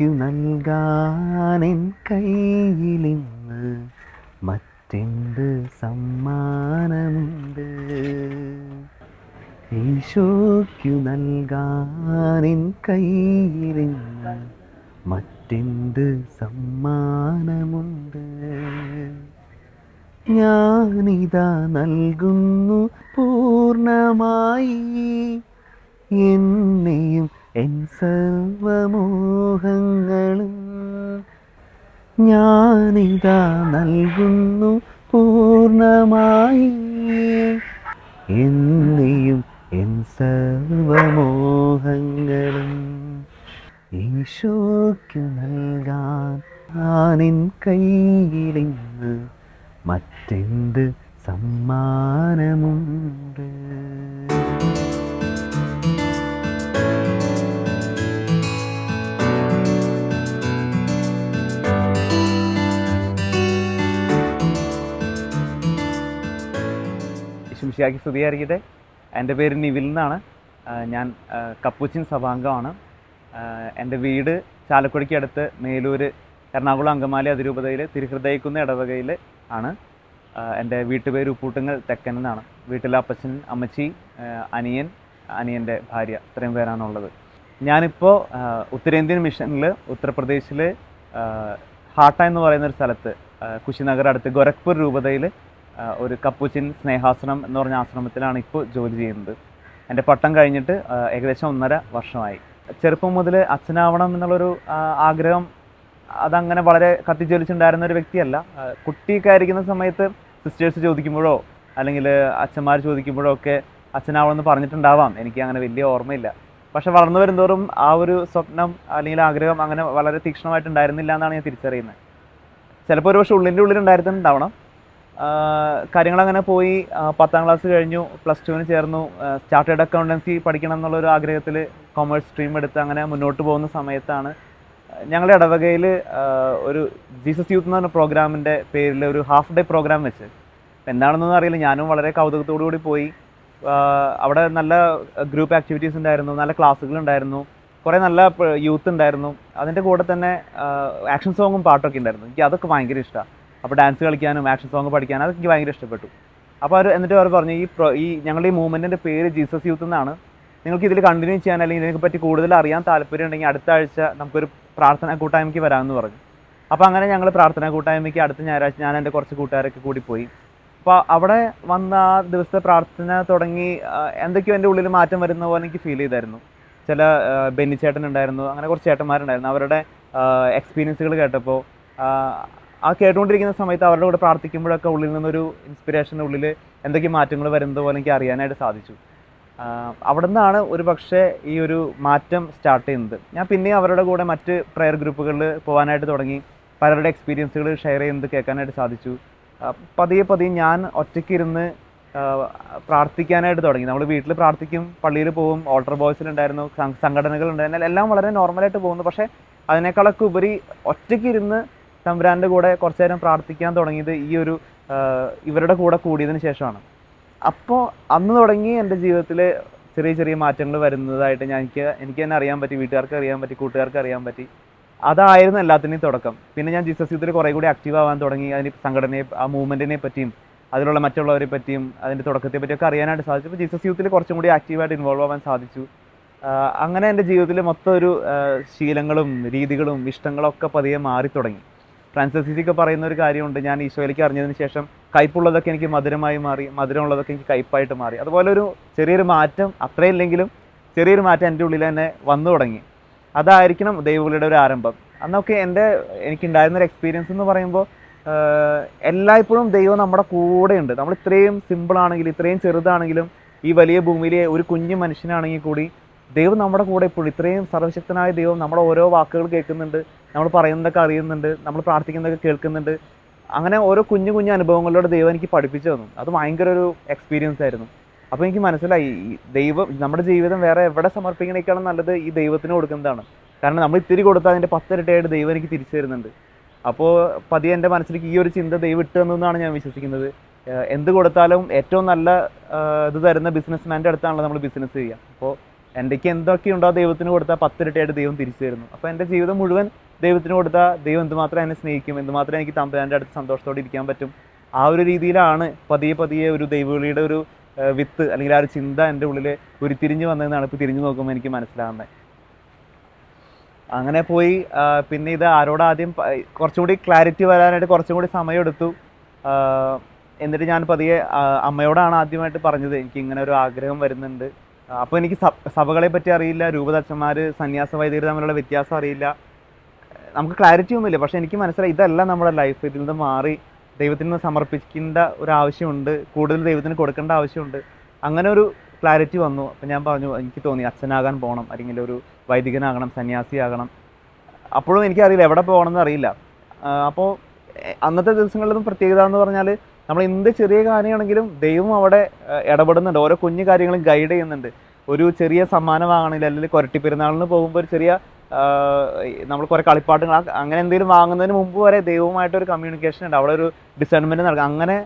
ഈശോയ്ക്കു നൽകാനെൻ കയ്യിലിന്ന് മറ്റെന്ത് സമ്മാനമുണ്ട്? ഈശോയ്ക്കു നൽകാനെൻ കയ്യിലിന്ന് മറ്റെന്ത് സമ്മാനമുണ്ട്? ഞാനിതാ നൽകുന്നു പൂർണമായി. എന്നെയും എൻ സർവമോഹങ്ങളും ഞാനിതാ നൽകുന്നു പൂർണമായി എന്നെയും എൻ സർവമോഹങ്ങളും ഈശോയ്ക്ക് നൽകാൻ ഞാനിൻ കയ്യിലിന്ന് മറ്റെന്ത് സമ്മാനമുണ്ട്? ശിംഷിയാക്കി സ്തുതിയായിരിക്കട്ടെ. എന്റെ പേര് നിവിൽ എന്നാണ്. ഞാൻ കപ്പൂച്ചിൻ സഭാംഗമാണ്. എന്റെ വീട് ചാലക്കുടിക്ക് അടുത്ത് മേലൂർ എറണാകുളം അങ്കമാലി അതിരൂപതയിൽ തിരുഹൃദയക്കുന്ന ഇടവകയിൽ ആണ്. എന്റെ വീട്ടുപേര് ഉപ്പൂട്ടുങ്ങൽ തെക്കൻ എന്നാണ്. വീട്ടിലെ അപ്പച്ചൻ അമ്മച്ചി അനിയൻ അനിയന്റെ ഭാര്യ ഇത്രയും പേരാണുള്ളത്. ഞാനിപ്പോൾ ഉത്തരേന്ത്യൻ മിഷനിൽ ഉത്തർപ്രദേശിൽ ഹാട്ട എന്ന് പറയുന്ന ഒരു സ്ഥലത്ത് കുശിനഗർ അടുത്ത് ഗോരഖ്പൂർ രൂപതയിൽ ഒരു കപ്പുച്ചിൻ സ്നേഹാശ്രമം എന്ന് പറഞ്ഞ ആശ്രമത്തിലാണ് ഇപ്പോൾ ജോലി ചെയ്യുന്നത്. എന്റെ പട്ടം കഴിഞ്ഞിട്ട് ഏകദേശം ഒന്നര വർഷമായി. ചെറുപ്പം മുതൽ അച്ഛനാവണം എന്നുള്ളൊരു ആഗ്രഹം അതങ്ങനെ വളരെ കത്തിജ്വലിച്ചുണ്ടായിരുന്ന ഒരു വ്യക്തിയല്ല. കുട്ടിയൊക്കെ ആയിരിക്കുന്ന സമയത്ത് സിസ്റ്റേഴ്സ് ചോദിക്കുമ്പോഴോ അല്ലെങ്കിൽ അച്ഛന്മാർ ചോദിക്കുമ്പോഴോ ഒക്കെ അച്ഛനാവണം എന്ന് പറഞ്ഞിട്ടുണ്ടാവാം. എനിക്ക് അങ്ങനെ വലിയ ഓർമ്മയില്ല. പക്ഷെ വളർന്നു വരുന്തോറും ആ ഒരു സ്വപ്നം അല്ലെങ്കിൽ ആഗ്രഹം അങ്ങനെ വളരെ തീക്ഷ്ണമായിട്ടുണ്ടായിരുന്നില്ല എന്നാണ് ഞാൻ തിരിച്ചറിയുന്നത്. ചിലപ്പോൾ ഒരു പക്ഷേ ഉള്ളിന്റെ ഉള്ളിൽ ഉണ്ടായിരുന്നുണ്ടാവണം കാര്യങ്ങളങ്ങനെ പോയി ആ, പത്താം ക്ലാസ് കഴിഞ്ഞു പ്ലസ് ടുവിന് ചേർന്നു. സ്റ്റാർട്ടേഡ് അക്കൗണ്ടൻസി പഠിക്കണം എന്നുള്ള ഒരു ആഗ്രഹത്തിൽ കൊമേഴ്സ് സ്ട്രീം എടുത്ത് അങ്ങനെ മുന്നോട്ട് പോകുന്ന സമയത്താണ് ഞങ്ങളുടെ ഇടവകയിൽ ഒരു ജീസസ് യൂത്ത് എന്ന് പറഞ്ഞ പ്രോഗ്രാമിന്റെ പേരിൽ ഒരു ഹാഫ് ഡേ പ്രോഗ്രാം വെച്ച്. എന്താണെന്നൊന്നും അറിയില്ല. ഞാനും വളരെ കൗതുകത്തോടു കൂടി പോയി. അവിടെ നല്ല ഗ്രൂപ്പ് ആക്ടിവിറ്റീസ് ഉണ്ടായിരുന്നു നല്ല ക്ലാസ്സുകൾ ഉണ്ടായിരുന്നു. കുറേ നല്ല യൂത്ത് ഉണ്ടായിരുന്നു. അതിന്റെ കൂടെ തന്നെ ആക്ഷൻ സോങ്ങും പാട്ടൊക്കെ ഉണ്ടായിരുന്നു. എനിക്ക് അതൊക്കെ ഭയങ്കര ഇഷ്ടമാണ് അപ്പോൾ ഡാൻസ് കളിക്കാനും ആക്ഷൻ സോങ് പഠിക്കാനും അതൊക്കെ എനിക്ക് ഭയങ്കര ഇഷ്ടപ്പെട്ടു. അപ്പോൾ അവർ എന്നിട്ട് അവർ പറഞ്ഞു ഈ ഈ ഞങ്ങളുടെ ഈ മൂവ്മെന്റിന്റെ പേര് ജീസസ് യൂത്ത് എന്നാണ്. നിങ്ങൾക്ക് ഇതിൽ കണ്ടിന്യൂ ചെയ്യാൻ അല്ലെങ്കിൽ ഇതിനെ പറ്റി കൂടുതൽ അറിയാൻ താല്പര്യം ഉണ്ടെങ്കിൽ അടുത്ത ആഴ്ച നമുക്കൊരു പ്രാർത്ഥന കൂട്ടായ്മയ്ക്ക് വരാമെന്ന് പറഞ്ഞു. അപ്പോൾ അങ്ങനെ ഞങ്ങൾ പ്രാർത്ഥന കൂട്ടായ്മയ്ക്ക് അടുത്ത ഞായറാഴ്ച ഞാൻ എന്റെ കുറച്ച് കൂട്ടുകാരൊക്കെ കൂടി പോയി. അപ്പോൾ അവിടെ വന്ന ആ ദിവസത്തെ പ്രാർത്ഥന തുടങ്ങി എന്തൊക്കെയോ എന്റെ ഉള്ളിൽ മാറ്റം വരുന്ന പോലെ എനിക്ക് ഫീൽ ചെയ്തായിരുന്നു. ചില ബെന്നി ചേട്ടൻ ഉണ്ടായിരുന്നു അങ്ങനെ കുറച്ച് ചേട്ടന്മാരുണ്ടായിരുന്നു. അവരുടെ എക്സ്പീരിയൻസുകൾ കേട്ടപ്പോൾ ആ, കേട്ടുകൊണ്ടിരിക്കുന്ന സമയത്ത് അവരുടെ കൂടെ പ്രാർത്ഥിക്കുമ്പോഴൊക്കെ ഉള്ളിൽ നിന്നൊരു ഇൻസ്പിറേഷൻ ഉള്ളിൽ എന്തൊക്കെ മാറ്റങ്ങൾ വരുന്നത് പോലെ എനിക്ക് അറിയാനായിട്ട് സാധിച്ചു. അവിടെ നിന്നാണ് ഒരു പക്ഷേ ഈ ഒരു മാറ്റം സ്റ്റാർട്ട് ചെയ്യുന്നത്. ഞാൻ പിന്നെ അവരുടെ കൂടെ മറ്റ് പ്രയർ ഗ്രൂപ്പുകളിൽ പോകാനായിട്ട് തുടങ്ങി. പലരുടെ എക്സ്പീരിയൻസുകൾ ഷെയർ ചെയ്യുന്നത് കേൾക്കാനായിട്ട് സാധിച്ചു. പതിയെ പതിയെ ഞാൻ ഒറ്റയ്ക്ക് ഇരുന്ന് ആ, പ്രാർത്ഥിക്കാനായിട്ട് തുടങ്ങി. നമ്മൾ വീട്ടിൽ പ്രാർത്ഥിക്കും പള്ളിയിൽ പോകും ഓൾട്ടർ ബോയ്സിലുണ്ടായിരുന്നു സംഘടനകളുണ്ടായിരുന്നു എല്ലാം വളരെ നോർമലായിട്ട് പോകുന്നു. പക്ഷേ അതിനേക്കാളൊക്കെ ഉപരി ഒറ്റയ്ക്ക് ഇരുന്ന് തമ്പുരാന്റെ കൂടെ കുറച്ചു നേരം പ്രാർത്ഥിക്കാൻ തുടങ്ങിയത് ഈ ഒരു ഇവരുടെ കൂടെ കൂടിയതിന് ശേഷമാണ്. അപ്പോൾ അന്ന് തുടങ്ങി എന്റെ ജീവിതത്തിൽ ചെറിയ ചെറിയ മാറ്റങ്ങൾ വരുന്നതായിട്ട് ഞാൻ എനിക്ക് എനിക്ക് തന്നെ അറിയാൻ പറ്റി വീട്ടുകാർക്ക് അറിയാൻ പറ്റി കൂട്ടുകാർക്ക് അറിയാൻ പറ്റി. അതായിരുന്നു എല്ലാത്തിന്റെയും തുടക്കം. പിന്നെ ഞാൻ ജീസസ് യൂത്തിൽ കുറേ കൂടി ആക്റ്റീവ് ആവാൻ തുടങ്ങി. അതിന് സംഘടനയെ ആ മൂവ്മെന്റിനെ പറ്റിയും അതിലുള്ള മറ്റുള്ളവരെ പറ്റിയും അതിന്റെ തുടക്കത്തെ പറ്റിയൊക്കെ അറിയാനായിട്ട് സാധിച്ചു. അപ്പോൾ ജീസസ് യൂത്തിൽ കുറച്ചും കൂടി ആക്റ്റീവായിട്ട് ഇൻവോൾവ് ആവാൻ സാധിച്ചു. അങ്ങനെ എന്റെ ജീവിതത്തിൽ മൊത്തം ഒരു ശീലങ്ങളും രീതികളും ഇഷ്ടങ്ങളും ഒക്കെ പതിയെ മാറി തുടങ്ങി ഫ്രാൻസിസ് സിസിക്ക് പറയുന്ന ഒരു കാര്യമുണ്ട്. ഞാൻ ഈശോയിലേക്ക് അറിഞ്ഞതിന് ശേഷം കയ്പുള്ളതൊക്കെ എനിക്ക് മധുരമായി മാറി മധുരമുള്ളതൊക്കെ എനിക്ക് കയ്പായിട്ട് മാറി. അതുപോലെ ഒരു ചെറിയൊരു മാറ്റം അത്രയില്ലെങ്കിലും ചെറിയൊരു മാറ്റം എന്റെ ഉള്ളിൽ തന്നെ വന്നു തുടങ്ങി. അതായിരിക്കണം ദൈവവിളിയുടെ ഒരു ആരംഭം. അന്നൊക്കെ എന്റെ എനിക്കുണ്ടായിരുന്ന ഒരു എക്സ്പീരിയൻസ് എന്ന് പറയുമ്പോൾ എല്ലായ്പ്പോഴും ദൈവം നമ്മുടെ കൂടെയുണ്ട്. നമ്മൾ ഇത്രയും സിമ്പിളാണെങ്കിലും ഇത്രയും ചെറുതാണെങ്കിലും ഈ വലിയ ഭൂമിയിലെ ഒരു കുഞ്ഞു മനുഷ്യനാണെങ്കിൽ കൂടി ദൈവം നമ്മുടെ കൂടെ ഇപ്പോഴും ഇത്രയും സർവശക്തനായ ദൈവം നമ്മുടെ ഓരോ വാക്കുകൾ കേൾക്കുന്നുണ്ട് നമ്മൾ പറയുന്നതൊക്കെ അറിയുന്നുണ്ട് നമ്മൾ പ്രാർത്ഥിക്കുന്നതൊക്കെ കേൾക്കുന്നുണ്ട്. അങ്ങനെ ഓരോ കുഞ്ഞു കുഞ്ഞു അനുഭവങ്ങളിലൂടെ ദൈവം എനിക്ക് പഠിപ്പിച്ചു തന്നു. അത് ഭയങ്കര ഒരു എക്സ്പീരിയൻസ് ആയിരുന്നു. അപ്പോൾ എനിക്ക് മനസ്സിലായി ദൈവം നമ്മുടെ ജീവിതം വേറെ എവിടെ സമർപ്പിക്കണേക്കാളും നല്ലത് ഈ ദൈവത്തിന് കൊടുക്കുന്നതാണ്. കാരണം നമ്മൾ ഇത്തിരി കൊടുത്താൽ അതിന്റെ പത്തിരട്ടിയായിട്ട് ദൈവം എനിക്ക് തിരിച്ചു തരുന്നുണ്ട്. അപ്പോൾ പതിയെ എന്റെ മനസ്സിലേക്ക് ഈ ഒരു ചിന്ത ദൈവം ഇട്ട് തന്നെന്നാണ് ഞാൻ വിശ്വസിക്കുന്നത്. എന്ത് കൊടുത്താലും ഏറ്റവും നല്ല ഇത് തരുന്ന ബിസിനസ്മാന്റെ അടുത്താണല്ലോ നമ്മൾ ബിസിനസ് ചെയ്യുക. അപ്പോൾ എന്റെക്ക് എന്തൊക്കെയുണ്ടോ ദൈവത്തിന് കൊടുത്താൽ പത്തിരട്ടിയായിട്ട് ദൈവം തിരിച്ചു തരുന്നു. അപ്പോൾ എന്റെ ജീവിതം മുഴുവൻ ദൈവത്തിന് കൊടുത്താൽ ദൈവം എന്തുമാത്രം എന്നെ സ്നേഹിക്കും എന്തുമാത്രം എനിക്ക് തമ്പുരാന്റെ അടുത്ത് സന്തോഷത്തോടെ ഇരിക്കാൻ പറ്റും ആ ഒരു രീതിയിലാണ് പതിയെ പതിയെ ഒരു ദൈവവിളിയുടെ ഒരു വിത്ത് അല്ലെങ്കിൽ ആ ഒരു ചിന്ത എന്റെ ഉള്ളിൽ ഉരുത്തിരിഞ്ഞ് വന്നതെന്നാണ് ഇപ്പോൾ തിരിഞ്ഞു നോക്കുമ്പോൾ എനിക്ക് മനസ്സിലാകുന്നത് അങ്ങനെ പോയി പിന്നെ ഇത് ആരോട് ആദ്യം കുറച്ചും കൂടി ക്ലാരിറ്റി വരാനായിട്ട് കുറച്ചും കൂടി സമയമെടുത്തു. എന്നിട്ട് ഞാൻ പതിയെ അമ്മയോടാണ് ആദ്യമായിട്ട് പറഞ്ഞത് എനിക്ക് ഇങ്ങനെ ഒരു ആഗ്രഹം വരുന്നുണ്ട്. അപ്പോൾ എനിക്ക് സഭ- സഭകളെ പറ്റി അറിയില്ല രൂപതച്ചന്മാർ സന്യാസ വൈദികർ തമ്മിലുള്ള വ്യത്യാസം അറിയില്ല. നമുക്ക് ക്ലാരിറ്റി ഒന്നുമില്ല പക്ഷെ എനിക്ക് മനസ്സിലായി ഇതല്ല നമ്മുടെ ലൈഫ് ഇതിൽ നിന്ന് മാറി ദൈവത്തിന് നിന്ന് സമർപ്പിക്കേണ്ട ഒരു ആവശ്യമുണ്ട് കൂടുതൽ ദൈവത്തിന് കൊടുക്കേണ്ട ആവശ്യമുണ്ട്. അങ്ങനെ ഒരു ക്ലാരിറ്റി വന്നു. അപ്പം ഞാൻ പറഞ്ഞു എനിക്ക് തോന്നി അച്ഛനാകാൻ പോകണം അല്ലെങ്കിൽ ഒരു വൈദികനാകണം സന്യാസിയാകണം. അപ്പോഴും എനിക്കറിയില്ല എവിടെ പോകണം എന്ന് അറിയില്ല അപ്പോൾ അന്നത്തെ ദിവസങ്ങളിലും പ്രത്യേകത എന്ന് പറഞ്ഞാൽ നമ്മൾ എന്ത് ചെറിയ കാര്യമാണെങ്കിലും ദൈവം അവിടെ ഇടപെടുന്നുണ്ട്. ഓരോ കുഞ്ഞു കാര്യങ്ങളും ഗൈഡ് ചെയ്യുന്നുണ്ട്. ഒരു ചെറിയ സമ്മാനം വാങ്ങണമെങ്കിൽ അല്ലെങ്കിൽ കൊരട്ടി പെരുന്നാളിന് പോകുമ്പോൾ ഒരു ചെറിയ നമ്മൾ കുറേ കളിപ്പാട്ടുകൾ അങ്ങനെ എന്തെങ്കിലും വാങ്ങുന്നതിന് മുമ്പ് വരെ ദൈവവുമായിട്ടൊരു കമ്മ്യൂണിക്കേഷൻ ഉണ്ട്. അവിടെ ഒരു ഡിസൈൻമെന്റ് നടക്കും. അങ്ങനെ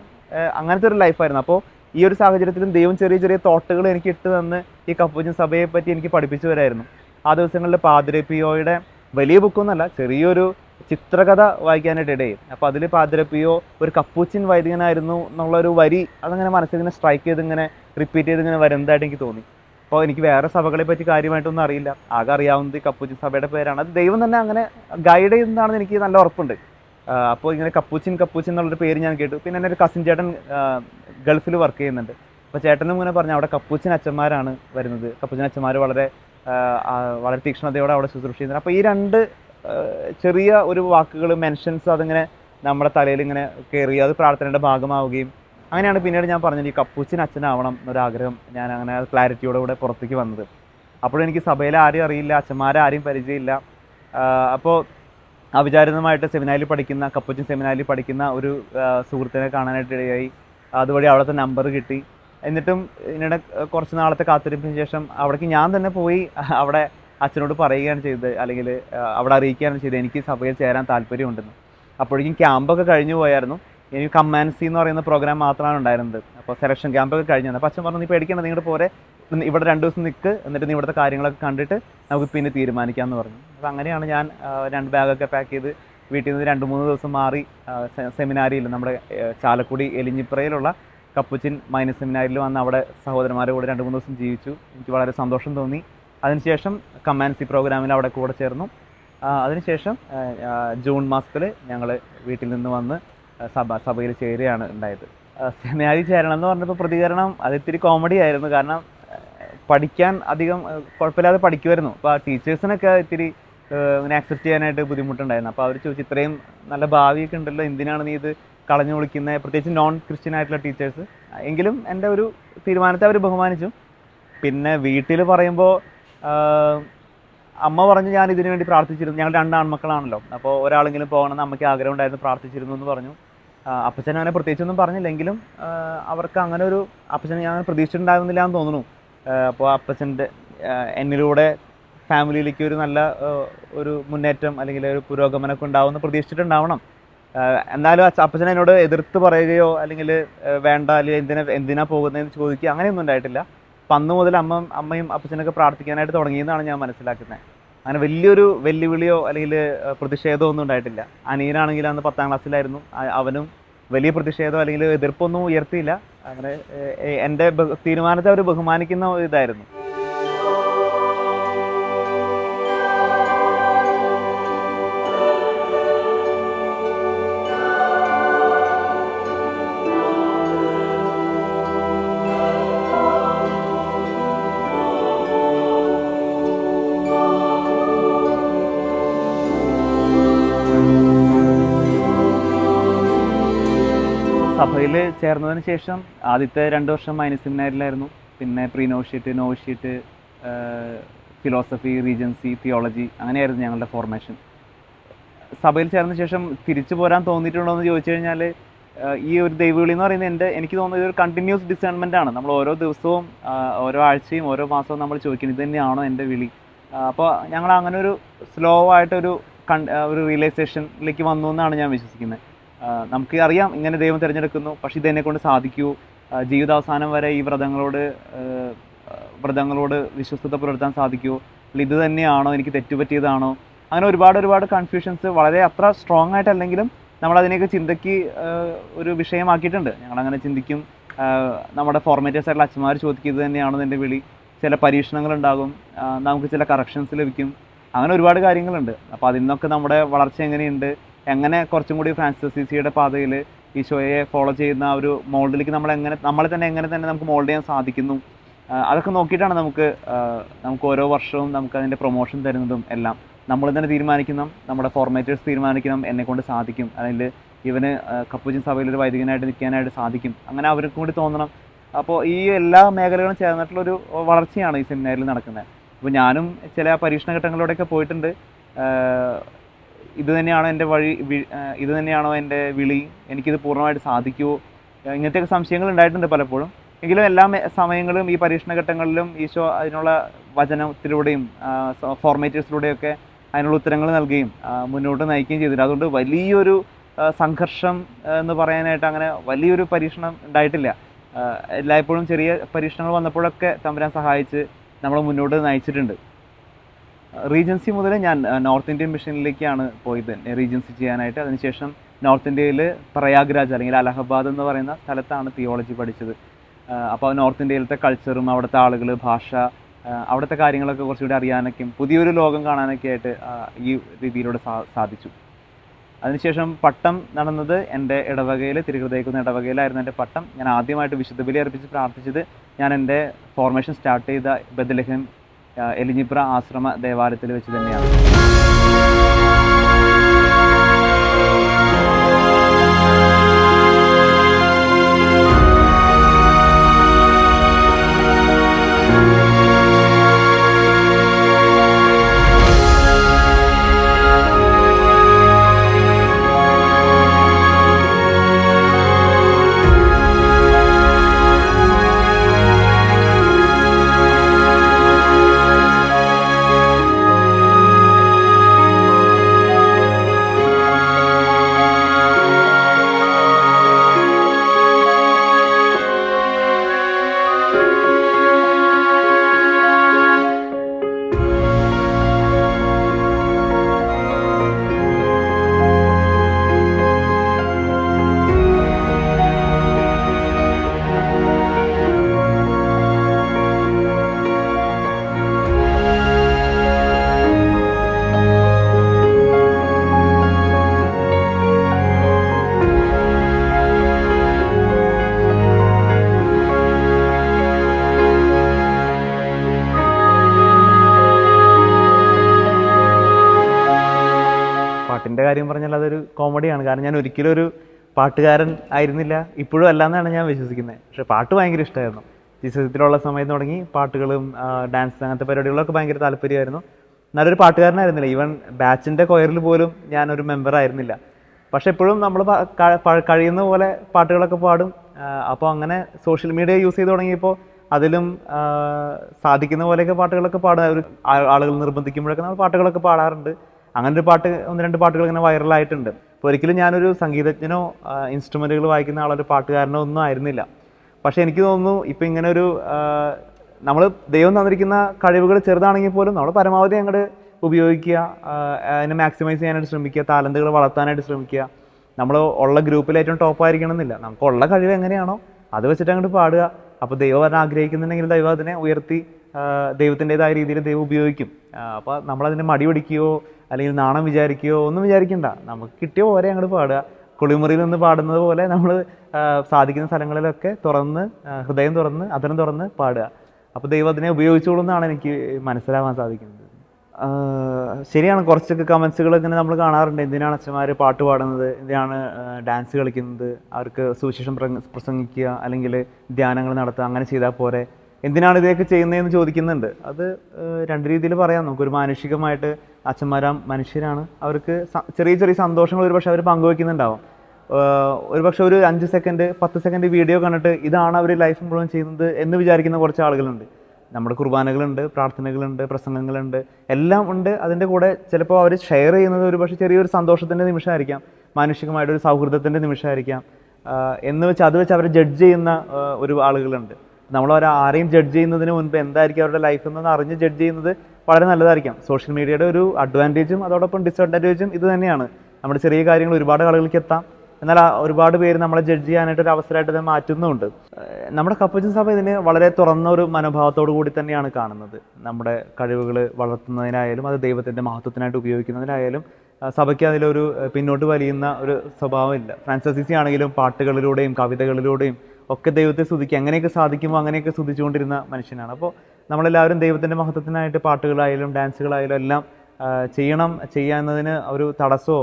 അങ്ങനത്തെ ഒരു ലൈഫായിരുന്നു അപ്പോൾ ഈ ഒരു സാഹചര്യത്തിലും ദൈവം ചെറിയ ചെറിയ തോട്ടുകൾ എനിക്ക് ഇട്ട് തന്ന് ഈ കപ്പൂജൻ സഭയെ പറ്റി എനിക്ക് പഠിപ്പിച്ചു വരായിരുന്നു ആ ദിവസങ്ങളിൽ പാതിരപ്പിയോയുടെ പിയോയുടെ വലിയ ബുക്കൊന്നുമല്ല ചെറിയൊരു ചിത്രകഥ വായിക്കാനായിട്ട് ഇടയിൽ അപ്പോൾ അതിൽ പാതിരപ്പിയോ ഒരു കപ്പൂച്ചിൻ വൈദികനായിരുന്നു എന്നുള്ള ഒരു വരി അതങ്ങനെ മനസ്സിൽ ഇങ്ങനെ സ്ട്രൈക്ക് ചെയ്ത് ഇങ്ങനെ റിപ്പീറ്റ് ചെയ്ത് ഇങ്ങനെ വരുന്നതായിട്ട് എനിക്ക് തോന്നി. അപ്പോൾ എനിക്ക് വേറെ സഭകളെ പറ്റി കാര്യമായിട്ടൊന്നും അറിയില്ല. ആകെ അറിയാവുന്നത് കപ്പൂച്ചിൻ സഭയുടെ പേരാണ്. അത് ദൈവം തന്നെ അങ്ങനെ ഗൈഡ് ചെയ്യുന്നതാണെന്ന് എനിക്ക് നല്ല ഉറപ്പുണ്ട്. അപ്പോൾ ഇങ്ങനെ കപ്പൂച്ചിൻ കപ്പൂച്ചിൻ എന്നുള്ളൊരു പേര് ഞാൻ കേട്ടു. പിന്നെ എന്റെ ഒരു കസിൻ ചേട്ടൻ ഗൾഫിൽ വർക്ക് ചെയ്യുന്നുണ്ട്. അപ്പോൾ ചേട്ടനും ഇങ്ങനെ പറഞ്ഞു അവിടെ കപ്പൂച്ചിൻ അച്ഛന്മാരാണ് വരുന്നത്. കപ്പൂച്ചിൻ അച്ഛന്മാർ വളരെ വളരെ തീക്ഷ്ണതയോടെ അവിടെ ശുശ്രൂഷ ചെയ്യുന്നത് അപ്പോൾ ഈ രണ്ട് ചെറിയ ഒരു വാക്കുകൾ മെൻഷൻസ് അതിങ്ങനെ നമ്മുടെ തലയിൽ ഇങ്ങനെ കയറി അത് പ്രാർത്ഥനയുടെ ഭാഗമാവുകയും അങ്ങനെയാണ് പിന്നീട് ഞാൻ പറഞ്ഞത് ഈ കപ്പൂച്ചിൻ അച്ഛനാവണം എന്നൊരാഗ്രഹം ഞാൻ അങ്ങനെ ക്ലാരിറ്റിയോടെ കൂടെ പുറത്തേക്ക് വന്നത്. അപ്പോഴും എനിക്ക് ആരും അറിയില്ല അച്ഛന്മാരെ ആരെയും പരിചയമില്ല. അപ്പോൾ അവിചാരിതമായിട്ട് സെമിനാരിൽ പഠിക്കുന്ന കപ്പൂച്ചിൻ സെമിനാരിൽ പഠിക്കുന്ന ഒരു സുഹൃത്തിനെ കാണാനായിട്ട് ഇടയായി അതുവഴി അവിടുത്തെ നമ്പർ കിട്ടി. എന്നിട്ടും ഇതിനിടെ കുറച്ച് നാളത്തെ കാത്തിരിപ്പിന് ശേഷം അവിടേക്ക് ഞാൻ തന്നെ പോയി. അവിടെ അച്ഛനോട് പറയുകയാണ് ചെയ്തത് അല്ലെങ്കിൽ അവിടെ അറിയിക്കുകയാണ് ചെയ്തത് എനിക്ക് സഭയിൽ ചേരാൻ താല്പര്യമുണ്ടെന്ന്. അപ്പോഴേക്കും ക്യാമ്പൊക്കെ കഴിഞ്ഞു പോയായിരുന്നു. എനിക്ക് കമ്മാൻസി എന്ന് പറയുന്ന പ്രോഗ്രാം മാത്രമാണ് ഉണ്ടായിരുന്നത്. അപ്പോൾ സെലക്ഷൻ ക്യാമ്പൊക്കെ കഴിഞ്ഞു. അപ്പോൾ അച്ഛൻ പറഞ്ഞു നീ പേടിക്കേണ്ട നിങ്ങളുടെ പോരെ. ഇവിടെ രണ്ട് ദിവസം നിൽക്ക് എന്നിട്ട് നീ ഇവിടുത്തെ കാര്യങ്ങളൊക്കെ കണ്ടിട്ട് നമുക്ക് പിന്നെ തീരുമാനിക്കാമെന്ന് പറഞ്ഞു. അപ്പോൾ അങ്ങനെയാണ് ഞാൻ രണ്ട് ബാഗൊക്കെ പാക്ക് ചെയ്ത് വീട്ടിൽ നിന്ന് രണ്ട് മൂന്ന് ദിവസം മാറി സെമിനാരിയിൽ നമ്മുടെ ചാലക്കുടി എലിഞ്ഞിപ്പുറയിലുള്ള കപ്പുച്ചിൻ മൈനസ് സെമിനാരിൽ വന്ന് അവിടെ സഹോദരന്മാരെ കൂടെ രണ്ട് മൂന്ന് ദിവസം ജീവിച്ചു. എനിക്ക് വളരെ സന്തോഷം തോന്നി. അതിനുശേഷം കമാൻസി പ്രോഗ്രാമിൽ അവിടെ കൂടെ ചേർന്നു. അതിനുശേഷം ജൂൺ മാസത്തിൽ ഞങ്ങൾ വീട്ടിൽ നിന്ന് വന്ന് സഭ സഭയിൽ ചേരുകയാണ് ഉണ്ടായത്. സെമിനാരി ചേരണം എന്ന് പറഞ്ഞപ്പോൾ പ്രതികരണം അതിത്തിരി കോമഡി ആയിരുന്നു. കാരണം പഠിക്കാൻ അധികം കുഴപ്പമില്ലാതെ പഠിക്കുമായിരുന്നു. അപ്പോൾ ആ ടീച്ചേഴ്സിനൊക്കെ ഇത്തിരി ഇങ്ങനെ ആക്സെപ്റ്റ് ചെയ്യാനായിട്ട് ബുദ്ധിമുട്ടുണ്ടായിരുന്നു. അപ്പോൾ അവർ ചോദിച്ചു ഇത്രയും നല്ല ഭാവിയൊക്കെ ഉണ്ടല്ലോ എന്തിനാണ് നീ ഇത് കളഞ്ഞു വിളിക്കുന്നത് പ്രത്യേകിച്ച് നോൺ ക്രിസ്ത്യൻ ആയിട്ടുള്ള ടീച്ചേഴ്സ്. എങ്കിലും എന്റെ ഒരു തീരുമാനത്തെ അവർ ബഹുമാനിച്ചു. പിന്നെ വീട്ടിൽ പറയുമ്പോൾ അമ്മ പറഞ്ഞു ഞാൻ ഇതിനു വേണ്ടി പ്രാർത്ഥിച്ചിരുന്നു. ഞങ്ങൾ രണ്ട് ആൺമക്കളാണല്ലോ. അപ്പോൾ ഒരാളെങ്കിലും പോകണമെന്ന് അമ്മയ്ക്ക് ആഗ്രഹം ഉണ്ടായിരുന്നു പ്രാർത്ഥിച്ചിരുന്നു എന്ന് പറഞ്ഞു. അപ്പച്ചൻ അങ്ങനെ പ്രത്യേകിച്ചൊന്നും പറഞ്ഞില്ലെങ്കിലും അവർക്ക് അങ്ങനെ ഒരു അപ്പച്ചൻ ഞാൻ പ്രതീക്ഷിച്ചിട്ടുണ്ടാകുന്നില്ല എന്ന് തോന്നുന്നു. അപ്പോൾ അപ്പച്ചന്റെ എന്നിലൂടെ ഫാമിലിയിലേക്ക് ഒരു നല്ല ഒരു മുന്നേറ്റം അല്ലെങ്കിൽ ഒരു പുരോഗമനമൊക്കെ ഉണ്ടാവുമെന്ന് പ്രതീക്ഷിച്ചിട്ടുണ്ടാവണം. എന്നാലും അപ്പച്ചൻ എന്നോട് എതിർത്ത് പറയുകയോ അല്ലെങ്കിൽ വേണ്ട അല്ലെങ്കിൽ എന്തിനാ എന്തിനാ പോകുന്നതെന്ന് ചോദിക്കുക അങ്ങനെയൊന്നും ഉണ്ടായിട്ടില്ല. അപ്പം അന്ന് മുതൽ അമ്മ അമ്മയും അപ്പച്ചനൊക്കെ പ്രാർത്ഥിക്കാനായിട്ട് തുടങ്ങിയെന്നാണ് ഞാൻ മനസ്സിലാക്കുന്നത്. അങ്ങനെ വലിയൊരു വെല്ലുവിളിയോ അല്ലെങ്കിൽ പ്രതിഷേധമോ ഒന്നും ഉണ്ടായിട്ടില്ല. അനിയനാണെങ്കിൽ അന്ന് പത്താം ക്ലാസ്സിലായിരുന്നു. അവനും വലിയ പ്രതിഷേധമോ അല്ലെങ്കിൽ എതിർപ്പൊന്നും ഉയർത്തിയില്ല. അങ്ങനെ എന്റെ തീരുമാനത്തെ അവർ ബഹുമാനിക്കുന്ന ഇതായിരുന്നു. സഭയിൽ ചേർന്നതിന് ശേഷം ആദ്യത്തെ രണ്ട് വർഷം മൈനസ് സെമിനാരിലായിരുന്നു പിന്നെ pre novitiate philosophy regency theology അങ്ങനെയായിരുന്നു ഞങ്ങളുടെ ഫോർമേഷൻ സഭയിൽ ചേർന്ന ശേഷം തിരിച്ചു പോരാൻ തോന്നിയിട്ടുണ്ടോ എന്ന് ചോദിച്ചു കഴിഞ്ഞാൽ ഈ ഒരു ദൈവവിളി എന്ന് പറയുന്നത് എന്റെ എനിക്ക് തോന്നുന്നത് ഇതൊരു കണ്ടിന്യൂസ് ഡിസേൺമെന്റ് ആണ്. നമ്മൾ ഓരോ ദിവസവും ഓരോ ആഴ്ചയും ഓരോ മാസവും നമ്മൾ ചോദിക്കുന്നത് ഇത് തന്നെയാണോ എന്റെ വിളി? അപ്പോൾ ഞങ്ങൾ അങ്ങനെ ഒരു സ്ലോ ആയിട്ടൊരു കൺ ഒരു റിയലൈസേഷനിലേക്ക് വന്നു എന്നാണ് ഞാൻ വിശ്വസിക്കുന്നത്. നമുക്ക് അറിയാം ഇങ്ങനെ ദൈവം തിരഞ്ഞെടുക്കുന്നു പക്ഷെ ഇതെന്നെ കൊണ്ട് സാധിക്കൂ. ജീവിതാവസാനം വരെ ഈ വ്രതങ്ങളോട് വ്രതങ്ങളോട് വിശ്വസ്തത പുലർത്താൻ സാധിക്കൂ. ഇത് തന്നെയാണോ എനിക്ക് തെറ്റുപറ്റിയതാണോ? അങ്ങനെ ഒരുപാട് ഒരുപാട് കൺഫ്യൂഷൻസ് വളരെ അത്ര സ്ട്രോങ് ആയിട്ടല്ലെങ്കിലും നമ്മൾ അതിനെയൊക്കെ ചിന്തയ്ക്ക് ഒരു വിഷയമാക്കിയിട്ടുണ്ട്. ഞങ്ങളങ്ങനെ ചിന്തിക്കും. നമ്മുടെ ഫോർമേറ്റേഴ്സ് ആയിട്ടുള്ള അച്ഛന്മാർ ചോദിക്കുന്നത് തന്നെയാണോ എന്റെ വിളി? ചില പരീക്ഷണങ്ങളുണ്ടാകും. ഉണ്ടാകും നമുക്ക് ചില കറക്ഷൻസ് ലഭിക്കും. അങ്ങനെ ഒരുപാട് കാര്യങ്ങളുണ്ട്. അപ്പോൾ അതിൽ നിന്നൊക്കെ നമ്മുടെ വളർച്ച എങ്ങനെയുണ്ട്? എങ്ങനെ കുറച്ചും കൂടി ഫ്രാൻസിസ് സിസിയുടെ പാതയിൽ ഈശോയെ ഫോളോ ചെയ്യുന്ന ഒരു മോൾഡിലേക്ക് നമ്മൾ എങ്ങനെ നമ്മളെ തന്നെ എങ്ങനെ തന്നെ നമുക്ക് മോൾഡ് ചെയ്യാൻ സാധിക്കുന്നു. അതൊക്കെ നോക്കിയിട്ടാണ് നമുക്ക് നമുക്ക് ഓരോ വർഷവും നമുക്ക് അതിന്റെ പ്രൊമോഷൻ തരുന്നതും എല്ലാം. നമ്മൾ തന്നെ തീരുമാനിക്കണം നമ്മുടെ ഫോർമേറ്റേഴ്സ് തീരുമാനിക്കണം എന്നെ കൊണ്ട് സാധിക്കും. അതിൽ ഇവന് കപ്പുജിൻ സഭയിൽ ഒരു വൈദികനായിട്ട് നിൽക്കാനായിട്ട് സാധിക്കും. അങ്ങനെ അവർക്കും കൂടി തോന്നണം. അപ്പോൾ ഈ എല്ലാ മേഖലകളും ചേർന്നിട്ടുള്ളൊരു വളർച്ചയാണ് ഈ സെമിനാരിൽ നടക്കുന്നത്. അപ്പോൾ ഞാനും ചില പരീക്ഷണ ഘട്ടങ്ങളിലൂടെയൊക്കെ പോയിട്ടുണ്ട്. ഇത് തന്നെയാണോ എന്റെ വഴി ഇത് തന്നെയാണോ എന്റെ വിളി? എനിക്കിത് പൂർണമായിട്ട് സാധിക്കുമോ ഇങ്ങനത്തെയൊക്കെ സംശയങ്ങൾ ഉണ്ടായിട്ടുണ്ട് പലപ്പോഴും. എങ്കിലും എല്ലാ സമയങ്ങളും ഈ പരീക്ഷണ ഘട്ടങ്ങളിലും ഈശോ അതിനുള്ള വചനത്തിലൂടെയും ഫോർമേറ്റേഴ്സിലൂടെയൊക്കെ അതിനുള്ള ഉത്തരങ്ങൾ നൽകുകയും മുന്നോട്ട് നയിക്കുകയും ചെയ്തിട്ടുണ്ട്. അതുകൊണ്ട് വലിയൊരു സംഘർഷം എന്ന് പറയാനായിട്ട് അങ്ങനെ വലിയൊരു പരീക്ഷണം ഉണ്ടായിട്ടില്ല. എല്ലായ്പ്പോഴും ചെറിയ പരീക്ഷണങ്ങൾ വന്നപ്പോഴൊക്കെ തമ്പുരാൻ സഹായിച്ച് നമ്മളെ മുന്നോട്ട് നയിച്ചിട്ടുണ്ട്. റീജൻസി മുതൽ ഞാൻ നോർത്ത് ഇന്ത്യൻ മിഷനിലേക്കാണ് പോയത് റീജൻസി ചെയ്യാനായിട്ട്. അതിനുശേഷം നോർത്ത് ഇന്ത്യയിൽ പ്രയാഗ്രാജ് അല്ലെങ്കിൽ അലഹബാദ് എന്ന് പറയുന്ന സ്ഥലത്താണ് തിയോളജി പഠിച്ചത്. അപ്പോൾ നോർത്ത് ഇന്ത്യയിലത്തെ കൾച്ചറും അവിടുത്തെ ആളുകൾ ഭാഷ അവിടുത്തെ കാര്യങ്ങളൊക്കെ കുറച്ചുകൂടി അറിയാനൊക്കെയും പുതിയൊരു ലോകം കാണാനൊക്കെ ആയിട്ട് ഈ രീതിയിലൂടെ സാധിച്ചു. അതിനുശേഷം പട്ടം നടന്നത് എന്റെ ഇടവകയിൽ തിരുഹൃദയക്കുന്ന ഇടവകയിലായിരുന്നു എന്റെ പട്ടം. ഞാൻ ആദ്യമായിട്ട് വിശുദ്ധ ബലി അർപ്പിച്ച് പ്രാർത്ഥിച്ചത് ഞാൻ എന്റെ ഫോർമേഷൻ സ്റ്റാർട്ട് ചെയ്ത ബദലഹം എലിഞ്ഞിപ്ര ആശ്രമ ദേവാലയത്തിൽ വെച്ച് തന്നെയാണ്. കോമഡിയാണ്. കാരണം ഞാൻ ഒരിക്കലും ഒരു പാട്ടുകാരൻ ആയിരുന്നില്ല. ഇപ്പോഴും അല്ല എന്നാണ് ഞാൻ വിശ്വസിക്കുന്നത്. പക്ഷെ പാട്ട് ഭയങ്കര ഇഷ്ടമായിരുന്നു. ജീവിതത്തിലുള്ള സമയത്ത് തുടങ്ങി പാട്ടുകളും ഡാൻസ് അങ്ങനത്തെ പരിപാടികളൊക്കെ ഭയങ്കര താല്പര്യമായിരുന്നു. നല്ലൊരു പാട്ടുകാരനായിരുന്നില്ല ഈവൻ ബാച്ചിന്റെ കൊയറിൽ പോലും ഞാനൊരു മെമ്പർ ആയിരുന്നില്ല. പക്ഷെ എപ്പോഴും നമ്മൾ കഴിയുന്ന പോലെ പാട്ടുകളൊക്കെ പാടും. അപ്പോൾ അങ്ങനെ സോഷ്യൽ മീഡിയ യൂസ് ചെയ്ത് തുടങ്ങിയപ്പോൾ അതിലും സാധിക്കുന്ന പോലെയൊക്കെ പാട്ടുകളൊക്കെ പാടാൻ ഒരു ആളുകൾ നിർബന്ധിക്കുമ്പോഴൊക്കെ നമ്മൾ പാട്ടുകളൊക്കെ പാടാറുണ്ട്. അങ്ങനെ ഒരു പാട്ട് ഒന്ന് രണ്ട് പാട്ടുകൾ ഇങ്ങനെ വൈറലായിട്ടുണ്ട് അപ്പോൾ ഒരിക്കലും ഞാനൊരു സംഗീതജ്ഞനോ ഇൻസ്ട്രുമെന്റുകൾ വായിക്കുന്ന ആളൊരു പാട്ടുകാരനോ ഒന്നും ആയിരുന്നില്ല. പക്ഷേ എനിക്ക് തോന്നുന്നു ഇപ്പം ഇങ്ങനെ ഒരു നമ്മൾ ദൈവം തന്നിരിക്കുന്ന കഴിവുകൾ ചെറുതാണെങ്കിൽ പോലും നമ്മൾ പരമാവധി അങ്ങോട്ട് ഉപയോഗിക്കുക അതിനെ മാക്സിമൈസ് ചെയ്യാനായിട്ട് ശ്രമിക്കുക താലന്തുകൾ വളർത്താനായിട്ട് ശ്രമിക്കുക. നമ്മൾ ഉള്ള ഗ്രൂപ്പിൽ ഏറ്റവും ടോപ്പ് ആയിരിക്കണം എന്നില്ല നമുക്ക് ഉള്ള കഴിവ് എങ്ങനെയാണോ അത് വെച്ചിട്ട് അങ്ങോട്ട് പാടുക. അപ്പോൾ ദൈവം അതിനെ ആഗ്രഹിക്കുന്നുണ്ടെങ്കിൽ ദൈവം അതിനെ ഉയർത്തി ദൈവത്തിന്റെതായ രീതിയിൽ ദൈവം ഉപയോഗിക്കും. അപ്പോൾ നമ്മളതിനെ മടി പിടിക്കുകയോ അല്ലെങ്കിൽ നാണം വിചാരിക്കുകയോ ഒന്നും വിചാരിക്കണ്ട. നമുക്ക് കിട്ടിയ പോലെ അങ്ങോട്ട് പാടുക. കുളിമുറിയിൽ നിന്ന് പാടുന്നത് പോലെ നമ്മൾ സാധിക്കുന്ന സ്ഥലങ്ങളിലൊക്കെ തുറന്ന് ഹൃദയം തുറന്ന് അതരം തുറന്ന് പാടുക. അപ്പോൾ ദൈവം അതിനെ ഉപയോഗിച്ചോളൂ എന്നാണ് എനിക്ക് മനസ്സിലാവാൻ സാധിക്കുന്നത്. ശരിയാണ്. കുറച്ചൊക്കെ കമൻസുകൾ ഇങ്ങനെ നമ്മൾ കാണാറുണ്ട്. എന്തിനാണ് അച്ഛന്മാർ പാട്ട് പാടുന്നത്? എന്തിനാണ് ഡാൻസ് കളിക്കുന്നത്? അവർക്ക് സുവിശേഷം പ്രസംഗിക്കുക അല്ലെങ്കിൽ ധ്യാനങ്ങൾ നടത്തുക അങ്ങനെ ചെയ്താൽ പോരെ. എന്തിനാണ് ഇതൊക്കെ ചെയ്യുന്നതെന്ന് ചോദിക്കുന്നുണ്ട്. അത് രണ്ട് രീതിയിൽ പറയാം. നമുക്കൊരു മാനുഷികമായിട്ട് അച്ഛന്മാരാം മനുഷ്യരാണ്. അവർക്ക് ചെറിയ ചെറിയ സന്തോഷങ്ങൾ ഒരുപക്ഷെ അവർ പങ്കുവെക്കുന്നുണ്ടാവും. ഒരു ഒരുപക്ഷെ ഒരു അഞ്ച് സെക്കൻഡ് പത്ത് സെക്കൻഡ് വീഡിയോ കണ്ടിട്ട് ഇതാണ് അവർ ലൈഫ് മുഴുവൻ ചെയ്യുന്നത് എന്ന് വിചാരിക്കുന്ന കുറച്ച് ആളുകളുണ്ട്. നമ്മുടെ കുർബാനകളുണ്ട് പ്രാർത്ഥനകളുണ്ട് പ്രസംഗങ്ങളുണ്ട്. എല്ലാം ഉണ്ട്. അതിന്റെ കൂടെ ചിലപ്പോൾ അവർ ഷെയർ ചെയ്യുന്നത് ഒരു പക്ഷേ ചെറിയൊരു സന്തോഷത്തിന്റെ നിമിഷമായിരിക്കാം. മാനുഷികമായിട്ടൊരു സൗഹൃദത്തിന്റെ നിമിഷമായിരിക്കാം. എന്ന് വെച്ച് അത് വെച്ച് അവരെ ജഡ്ജ് ചെയ്യുന്ന ഒരു ആളുകളുണ്ട്. നമ്മൾ അവർ ആരെയും ജഡ്ജ് ചെയ്യുന്നതിന് മുൻപ് എന്തായിരിക്കും അവരുടെ ലൈഫ് എന്ന് അറിഞ്ഞ് ജഡ്ജ് ചെയ്യുന്നത് വളരെ നല്ലതായിരിക്കാം. സോഷ്യൽ മീഡിയയുടെ ഒരു അഡ്വാന്റേജും അതോടൊപ്പം ഡിസഡ്വാന്റേജും ഇത് തന്നെയാണ്. നമ്മുടെ ചെറിയ കാര്യങ്ങൾ ഒരുപാട് ആളുകൾക്ക് എത്താം. എന്നാൽ ഒരുപാട് പേര് നമ്മളെ ജഡ്ജ് ചെയ്യാനായിട്ട് ഒരു അവസരമായിട്ട് ഇത് മാറ്റുന്നുമുണ്ട്. നമ്മുടെ കപ്പച്ചൻ സഭ ഇതിന് വളരെ തുറന്ന ഒരു മനോഭാവത്തോടു കൂടി തന്നെയാണ് കാണുന്നത്. നമ്മുടെ കഴിവുകൾ വളർത്തുന്നതിനായാലും അത് ദൈവത്തിന്റെ മഹത്വത്തിനായിട്ട് ഉപയോഗിക്കുന്നതിനായാലും സഭയ്ക്ക് അതിലൊരു പിന്നോട്ട് വലിയുന്ന ഒരു സ്വഭാവമില്ല. ഫ്രാൻസിസ് സി ആണെങ്കിലും പാട്ടുകളിലൂടെയും കവിതകളിലൂടെയും ഒക്കെ ദൈവത്തെ സ്തുതിക്കുക അങ്ങനെയൊക്കെ സാധിക്കുമോ അങ്ങനെയൊക്കെ സ്തുതിച്ചുകൊണ്ടിരുന്ന മനുഷ്യനാണ്. അപ്പോൾ നമ്മളെല്ലാവരും ദൈവത്തിന്റെ മഹത്വത്തിനായിട്ട് പാട്ടുകളായാലും ഡാൻസുകളായാലും എല്ലാം ചെയ്യണം ചെയ്യാന്നതിന് ഒരു തടസ്സമോ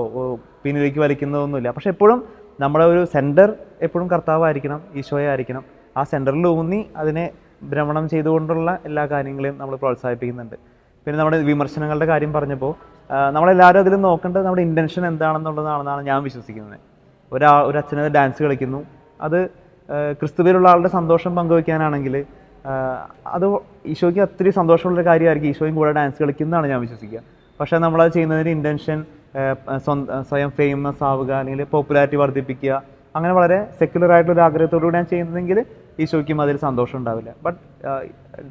പിന്നിലേക്ക് വലിക്കുന്നതൊന്നുമില്ല. പക്ഷെ എപ്പോഴും നമ്മുടെ ഒരു സെന്റർ എപ്പോഴും കർത്താവായിരിക്കണം ഈശോയെ ആയിരിക്കണം. ആ സെന്ററിൽ ഊന്നി അതിനെ ഭ്രമണം ചെയ്തുകൊണ്ടുള്ള എല്ലാ കാര്യങ്ങളെയും നമ്മൾ പ്രോത്സാഹിപ്പിക്കുന്നുണ്ട്. പിന്നെ നമ്മുടെ വിമർശനങ്ങളുടെ കാര്യം പറഞ്ഞപ്പോൾ നമ്മളെല്ലാവരും അതിൽ നോക്കേണ്ടത് നമ്മുടെ ഇന്റൻഷൻ എന്താണെന്നുള്ളതാണെന്നാണ് ഞാൻ വിശ്വസിക്കുന്നത്. ഒരാ ഒരു അച്ഛനത് ഡാൻസ് കളിക്കുന്നു. അത് ക്രിസ്തുവിലുള്ള ആളുടെ സന്തോഷം പങ്കുവയ്ക്കാനാണെങ്കിൽ അത് ഈശോയ്ക്ക് ഒത്തിരി സന്തോഷമുള്ളൊരു കാര്യമായിരിക്കും. ഈശോയും കൂടെ ഡാൻസ് കളിക്കുന്നതാണ് ഞാൻ വിശ്വസിക്കുക. പക്ഷേ നമ്മളത് ചെയ്യുന്നതിന് ഇന്റൻഷൻ സ്വയം ഫേമസ് ആവുക അല്ലെങ്കിൽ പോപ്പുലാരിറ്റി വർദ്ധിപ്പിക്കുക അങ്ങനെ വളരെ സെക്യുലർ ആയിട്ടുള്ള ഒരു ഞാൻ ചെയ്യുന്നതെങ്കിൽ ഈശോയ്ക്കും അതിൽ സന്തോഷം ഉണ്ടാവില്ല. ബട്ട്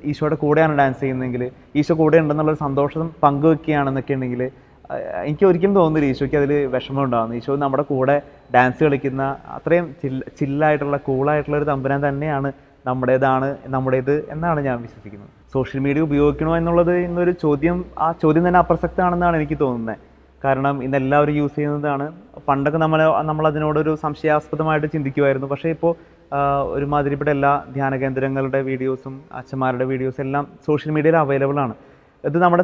ഈശോയുടെ കൂടെയാണ് ഡാൻസ് ചെയ്യുന്നതെങ്കിൽ ഈശോ കൂടെ ഉണ്ടെന്നുള്ള ഒരു സന്തോഷം പങ്കുവെക്കുകയാണെന്നൊക്കെ ഉണ്ടെങ്കിൽ എനിക്ക് ഒരിക്കലും തോന്നുന്നില്ല ഈശോയ്ക്ക് അതിൽ വിഷമം ഉണ്ടാകുന്നു ഈശോ നമ്മുടെ കൂടെ ഡാൻസ് കളിക്കുന്ന അത്രയും ചില്ല ചില്ലായിട്ടുള്ള കൂളായിട്ടുള്ള ഒരു തമ്പുരാൻ തന്നെയാണ് നമ്മുടേതാണ് നമ്മുടേത് എന്നാണ് ഞാൻ വിശ്വസിക്കുന്നത്. സോഷ്യൽ മീഡിയ ഉപയോഗിക്കണോ എന്നുള്ളത് ഇന്നൊരു ചോദ്യം ആ ചോദ്യം തന്നെ അപ്രസക്തമാണെന്നാണ് എനിക്ക് തോന്നുന്നത്. കാരണം ഇന്ന് എല്ലാവരും യൂസ് ചെയ്യുന്നതാണ്. പണ്ടൊക്കെ നമ്മൾ നമ്മൾ അതിനോടൊരു സംശയാസ്പദമായിട്ട് ചിന്തിക്കുമായിരുന്നു. പക്ഷേ ഇപ്പോൾ ഒരുമാതിരിപ്പെട്ട എല്ലാ ധ്യാന കേന്ദ്രങ്ങളുടെ വീഡിയോസും അച്ഛന്മാരുടെ വീഡിയോസും എല്ലാം സോഷ്യൽ മീഡിയയിൽ അവൈലബിൾ ആണ്. ഇത് നമ്മുടെ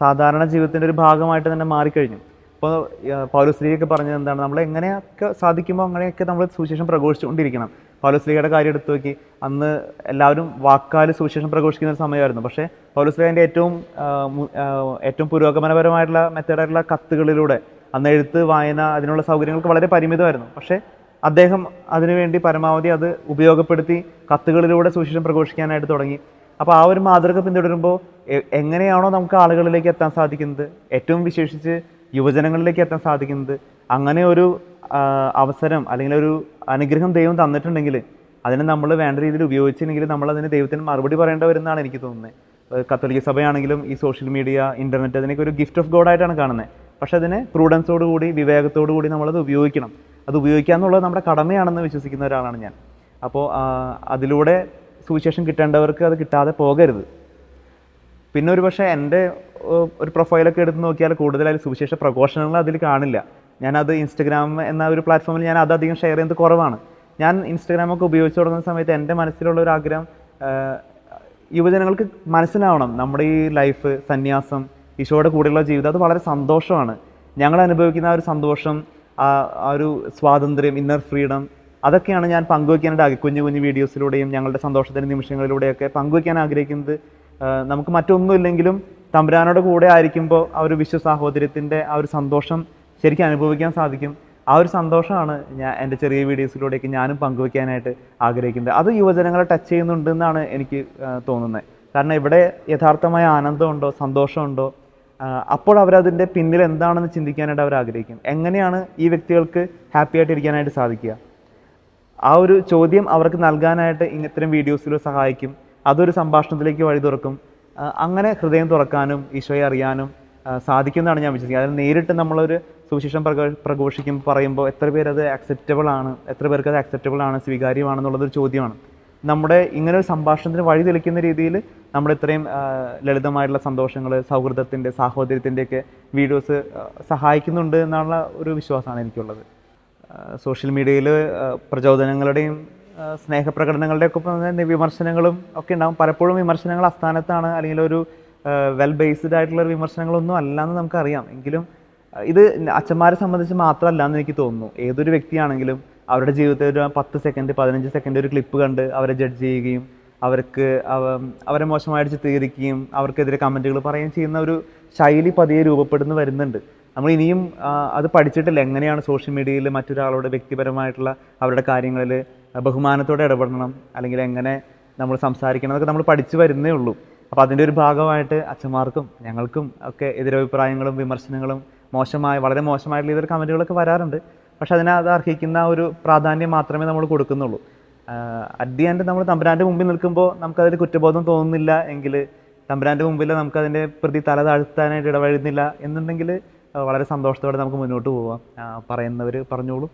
സാധാരണ ജീവിതത്തിന്റെ ഒരു ഭാഗമായിട്ട് തന്നെ മാറിക്കഴിഞ്ഞു. ഇപ്പോൾ പൗലോസ്ലിയൊക്കെ പറഞ്ഞത് എന്താണ്? നമ്മൾ എങ്ങനെയൊക്കെ സാധിക്കുമ്പോൾ അങ്ങനെയൊക്കെ നമ്മൾ സുവിശേഷം പ്രഘോഷിച്ചുകൊണ്ടിരിക്കണം. പൗലോസ്ലിയുടെ കാര്യം എടുത്തു നോക്കി. അന്ന് എല്ലാവരും വാക്കാൽ സുവിശേഷം പ്രഘോഷിക്കുന്ന ഒരു സമയമായിരുന്നു. പക്ഷേ പൗലോസ്ലിയുടെ ഏറ്റവും ഏറ്റവും പുരോഗമനപരമായിട്ടുള്ള മെത്തേഡായിട്ടുള്ള കത്തുകളിലൂടെ അന്ന് എഴുത്ത് വായന അതിനുള്ള സൗകര്യങ്ങൾക്ക് വളരെ പരിമിതമായിരുന്നു. പക്ഷേ അദ്ദേഹം അതിനുവേണ്ടി പരമാവധി അത് ഉപയോഗപ്പെടുത്തി കത്തുകളിലൂടെ സുവിശേഷം പ്രഘോഷിക്കാനായിട്ട് തുടങ്ങി. അപ്പോൾ ആ ഒരു മാതൃക പിന്തുടരുമ്പോൾ എങ്ങനെയാണോ നമുക്ക് ആളുകളിലേക്ക് എത്താൻ സാധിക്കുന്നത്? ഏറ്റവും വിശേഷിച്ച് യുവജനങ്ങളിലേക്ക് എത്താൻ സാധിക്കുന്നത്. അങ്ങനെ ഒരു അവസരം അല്ലെങ്കിൽ ഒരു അനുഗ്രഹം ദൈവം തന്നിട്ടുണ്ടെങ്കിൽ അതിനെ നമ്മൾ വേണ്ട രീതിയിൽ ഉപയോഗിച്ചില്ലെങ്കിൽ നമ്മൾ അതിന് ദൈവത്തിന് മറുപടി പറയേണ്ടി വരുന്നതാണ് എനിക്ക് തോന്നുന്നത്. കത്തോലിക്ക സഭയാണെങ്കിലും ഈ സോഷ്യൽ മീഡിയ ഇന്റർനെറ്റ് അതിനൊക്കെ ഒരു ഗിഫ്റ്റ് ഓഫ് ഗോഡ് ആയിട്ടാണ് കാണുന്നത്. പക്ഷേ അതിനെ പ്രൂഡൻസോട് കൂടി വിവേകത്തോടു കൂടി നമ്മളത് ഉപയോഗിക്കണം. അത് ഉപയോഗിക്കുക എന്നുള്ളത് നമ്മുടെ കടമയാണെന്ന് വിശ്വസിക്കുന്ന ഒരാളാണ് ഞാൻ. അപ്പോൾ അതിലൂടെ സുവിശേഷം കിട്ടേണ്ടവർക്ക് അത് കിട്ടാതെ പോകരുത്. പിന്നെ ഒരു പക്ഷേ എന്റെ ഒരു പ്രൊഫൈലൊക്കെ എടുത്ത് നോക്കിയാൽ കൂടുതലായി സുവിശേഷ പ്രഘോഷണങ്ങൾ അതിൽ കാണില്ല. ഞാനത് ഇൻസ്റ്റഗ്രാം എന്ന ഒരു പ്ലാറ്റ്ഫോമിൽ ഞാൻ അത് അധികം ഷെയർ ചെയ്യുന്നത് കുറവാണ്. ഞാൻ ഇൻസ്റ്റഗ്രാമൊക്കെ ഉപയോഗിച്ച് തുടങ്ങുന്ന സമയത്ത് എന്റെ മനസ്സിലുള്ള ഒരു ആഗ്രഹം യുവജനങ്ങൾക്ക് മനസ്സിലാവണം നമ്മുടെ ഈ ലൈഫ് സന്യാസം ഈശോയുടെ കൂടെയുള്ള ജീവിതം അത് വളരെ സന്തോഷമാണ്. ഞങ്ങൾ അനുഭവിക്കുന്ന ആ ഒരു സന്തോഷം ആ ഒരു സ്വാതന്ത്ര്യം ഇന്നർ ഫ്രീഡം അതൊക്കെയാണ് ഞാൻ പങ്കുവയ്ക്കാനായിട്ട് ആഗ്രഹം. കുഞ്ഞു കുഞ്ഞു വീഡിയോസിലൂടെയും ഞങ്ങളുടെ സന്തോഷത്തിന്റെ നിമിഷങ്ങളിലൂടെയൊക്കെ പങ്കുവയ്ക്കാൻ ആഗ്രഹിക്കുന്നത് നമുക്ക് മറ്റൊന്നുമില്ലെങ്കിലും തമ്പുരാനോട് കൂടെ ആയിരിക്കുമ്പോൾ ആ ഒരു വിശ്വ സാഹോദര്യത്തിന്റെ ആ ഒരു സന്തോഷം ശരിക്കും അനുഭവിക്കാൻ സാധിക്കും. ആ ഒരു സന്തോഷമാണ് ഞാൻ എന്റെ ചെറിയ വീഡിയോസിലൂടെയൊക്കെ ഞാനും പങ്കുവെക്കാനായിട്ട് ആഗ്രഹിക്കുന്നത്. അത് യുവജനങ്ങളെ ടച്ച് ചെയ്യുന്നുണ്ട് എന്നാണ് എനിക്ക് തോന്നുന്നത്. കാരണം ഇവിടെ യഥാർത്ഥമായ ആനന്ദമുണ്ടോ സന്തോഷമുണ്ടോ? അപ്പോൾ അവരതിന്റെ പിന്നിൽ എന്താണെന്ന് ചിന്തിക്കാനായിട്ട് അവർ ആഗ്രഹിക്കും. എങ്ങനെയാണ് ഈ വ്യക്തികൾക്ക് ഹാപ്പി ആയിട്ട് ഇരിക്കാനായിട്ട് സാധിക്കുക? ആ ഒരു ചോദ്യം അവർക്ക് നൽകാനായിട്ട് ഇത്തരം വീഡിയോസിൽ സഹായിക്കും. അതൊരു സംഭാഷണത്തിലേക്ക് വഴി തുറക്കും. അങ്ങനെ ഹൃദയം തുറക്കാനും ഈശോയെ അറിയാനും സാധിക്കുന്നതാണ് ഞാൻ വിശ്വസിക്കുന്നത്. അതിൽ നേരിട്ട് നമ്മളൊരു സുവിശേഷം പ്രക പ്രഘോഷിക്കുമ്പോൾ പറയുമ്പോൾ എത്ര പേർ അത് അക്സെപ്റ്റബിൾ ആണ് എത്ര പേർക്ക് അത് അക്സെപ്റ്റബിൾ ആണ് സ്വീകാര്യമാണെന്നുള്ളതൊരു ചോദ്യമാണ്. നമ്മുടെ ഇങ്ങനെ ഒരു സംഭാഷണത്തിന് വഴി തെളിക്കുന്ന രീതിയിൽ നമ്മൾ ഇത്രയും ലളിതമായിട്ടുള്ള സന്തോഷങ്ങൾ സൗഹൃദത്തിന്റെ സാഹോദര്യത്തിന്റെയൊക്കെ വീഡിയോസ് സഹായിക്കുന്നുണ്ട് എന്നുള്ള ഒരു വിശ്വാസമാണ് എനിക്കുള്ളത്. സോഷ്യൽ മീഡിയയിൽ പ്രചോദനങ്ങളുടെയും ആ, സ്നേഹപ്രകടനങ്ങളുടെയും ഒക്കെ ഒപ്പം വിമർശനങ്ങളും ഒക്കെ ഉണ്ടാകും പലപ്പോഴും വിമർശനങ്ങൾ അസ്ഥാനത്താണ് അല്ലെങ്കിൽ ഒരു വെൽ ബേസ്ഡ് ആയിട്ടുള്ള ഒരു വിമർശനങ്ങളൊന്നും അല്ല എന്ന് നമുക്കറിയാം. എങ്കിലും ഇത് അച്ഛന്മാരെ സംബന്ധിച്ച് മാത്രമല്ല എന്ന് എനിക്ക് തോന്നുന്നു. ഏതൊരു വ്യക്തിയാണെങ്കിലും അവരുടെ ജീവിതത്തിൽ ഒരു പത്ത് സെക്കൻഡ് പതിനഞ്ച് സെക്കൻഡ് ഒരു ക്ലിപ്പ് കണ്ട് അവരെ ജഡ്ജ് ചെയ്യുകയും അവർക്ക് അവരെ മോശമായിട്ട് ചിത്രീകരിക്കുകയും അവർക്കെതിരെ കമന്റുകൾ പറയുകയും ചെയ്യുന്ന ഒരു ശൈലി പതിയെ രൂപപ്പെടുന്നു വരുന്നുണ്ട്. നമ്മൾ ഇനിയും അത് പഠിച്ചിട്ടില്ല. എങ്ങനെയാണ് സോഷ്യൽ മീഡിയയിൽ മറ്റൊരാളോട് വ്യക്തിപരമായിട്ടുള്ള അവരുടെ കാര്യങ്ങളിൽ ബഹുമാനത്തോടെ ഇടപെടണം. അല്ലെങ്കിൽ എങ്ങനെ നമ്മൾ സംസാരിക്കണം എന്നൊക്കെ നമ്മൾ പഠിച്ചു വരുന്നേ ഉള്ളൂ. അപ്പോൾ അതിന്റെ ഒരു ഭാഗമായിട്ട് അച്ഛന്മാർക്കും ഞങ്ങൾക്കും ഒക്കെ എതിരഭിപ്രായങ്ങളും വിമർശനങ്ങളും മോശമായ വളരെ മോശമായിട്ടുള്ള ഇതൊരു കമന്റുകളൊക്കെ വരാറുണ്ട്. പക്ഷെ അതിനെ അത് അർഹിക്കുന്ന ഒരു പ്രാധാന്യം മാത്രമേ നമ്മൾ കൊടുക്കുന്നുള്ളൂ. അറ്റ് ദി നമ്മൾ തമ്പുരാന്റെ മുമ്പിൽ നിൽക്കുമ്പോൾ നമുക്കതിൽ കുറ്റബോധം തോന്നുന്നില്ല എങ്കിൽ തമ്പുരാന്റെ മുമ്പിൽ നമുക്കതിന്റെ പ്രതി തല താഴ്ത്താനായിട്ട് ഇടവഴുന്നില്ല എന്നുണ്ടെങ്കിൽ വളരെ സന്തോഷത്തോടെ നമുക്ക് മുന്നോട്ട് പോവാം. പറയുന്നവർ പറഞ്ഞോളൂ.